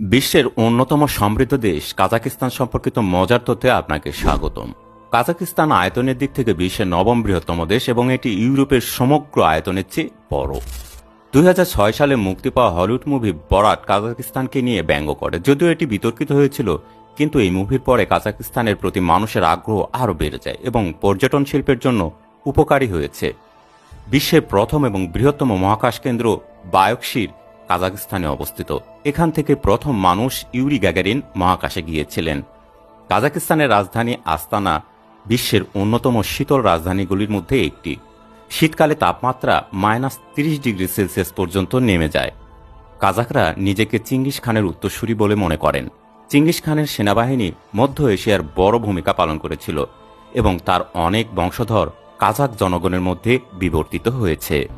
বিশ্বের অন্যতম সমৃদ্ধ দেশ কাজাকিস্তান সম্পর্কিত মজার তথ্যে আপনাকে স্বাগতম। কাজাকিস্তান আয়তনের দিক থেকে বিশ্বের নবম বৃহত্তম দেশ এবং এটি ইউরোপের সমগ্র আয়তনের চেয়ে বড়। দুই হাজার ছয় সালে মুক্তি পাওয়া হলিউড মুভি বরাট কাজাকিস্তানকে নিয়ে ব্যঙ্গ করে। যদিও এটি বিতর্কিত হয়েছিল, কিন্তু এই মুভির পরে কাজাকিস্তানের প্রতি মানুষের আগ্রহ আরও বেড়ে যায় এবং পর্যটন শিল্পের জন্য উপকারী হয়েছে। বিশ্বের প্রথম এবং বৃহত্তম মহাকাশ কেন্দ্র বায়কশির কাজাকিস্তানে অবস্থিত। এখান থেকে প্রথম মানুষ ইউরি গ্যাগারিন মহাকাশে গিয়েছিলেন। কাজাকিস্তানের রাজধানী আস্তানা বিশ্বের অন্যতম শীতল রাজধানীগুলির মধ্যে একটি। শীতকালে তাপমাত্রা মাইনাস তিরিশ ডিগ্রি সেলসিয়াস পর্যন্ত নেমে যায়। কাজাকরা নিজেকে চিঙ্গিস খানের উত্তরসূরি বলে মনে করেন। চিঙ্গিস খানের সেনাবাহিনী মধ্য এশিয়ার বড় ভূমিকা পালন করেছিল এবং তার অনেক বংশধর কাজাক জনগণের মধ্যে বিবর্তিত হয়েছে।